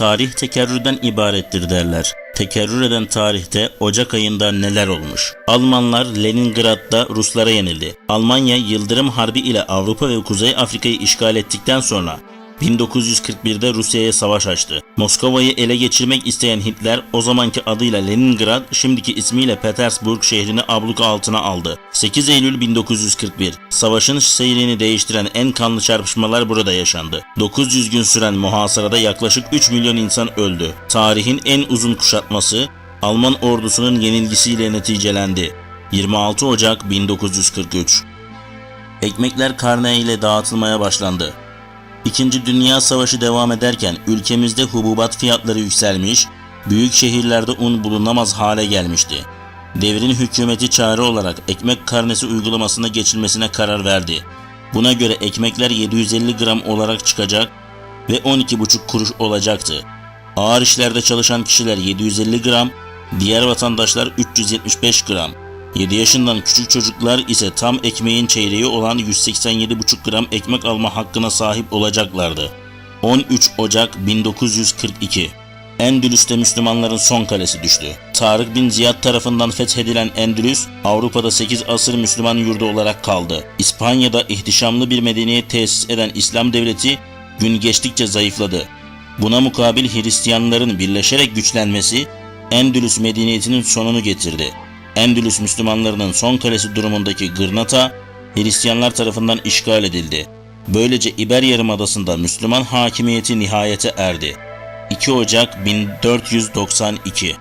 tarih tekerrürden ibarettir derler. Tekerrür eden tarihte Ocak ayında neler olmuş? Almanlar Leningrad'da Ruslara yenildi. Almanya Yıldırım Harbi ile Avrupa ve Kuzey Afrika'yı işgal ettikten sonra 1941'de Rusya'ya savaş açtı. Moskova'yı ele geçirmek isteyen Hitler o zamanki adıyla Leningrad, şimdiki ismiyle Petersburg şehrini abluka altına aldı. 8 Eylül 1941. Savaşın seyrini değiştiren en kanlı çarpışmalar burada yaşandı. 900 gün süren muhasarada yaklaşık 3 milyon insan öldü. Tarihin en uzun kuşatması Alman ordusunun yenilgisiyle neticelendi. 26 Ocak 1943. Ekmekler karne ile dağıtılmaya başlandı. İkinci Dünya Savaşı devam ederken ülkemizde hububat fiyatları yükselmiş, büyük şehirlerde un bulunamaz hale gelmişti. Devrin hükümeti çare olarak ekmek karnesi uygulamasına geçilmesine karar verdi. Buna göre ekmekler 750 gram olarak çıkacak ve 12,5 kuruş olacaktı. Ağır işlerde çalışan kişiler 750 gram, diğer vatandaşlar 375 gram. 7 yaşından küçük çocuklar ise tam ekmeğin çeyreği olan 187,5 gram ekmek alma hakkına sahip olacaklardı. 13 Ocak 1942 Endülüs'te Müslümanların son kalesi düştü. Tarık bin Ziyad tarafından fethedilen Endülüs, Avrupa'da 8 asır Müslüman yurdu olarak kaldı. İspanya'da ihtişamlı bir medeniyet tesis eden İslam devleti gün geçtikçe zayıfladı. Buna mukabil Hristiyanların birleşerek güçlenmesi Endülüs medeniyetinin sonunu getirdi. Endülüs Müslümanlarının son kalesi durumundaki Gırnata, Hristiyanlar tarafından işgal edildi. Böylece İber Yarımadası'nda Müslüman hakimiyeti nihayete erdi. 2 Ocak 1492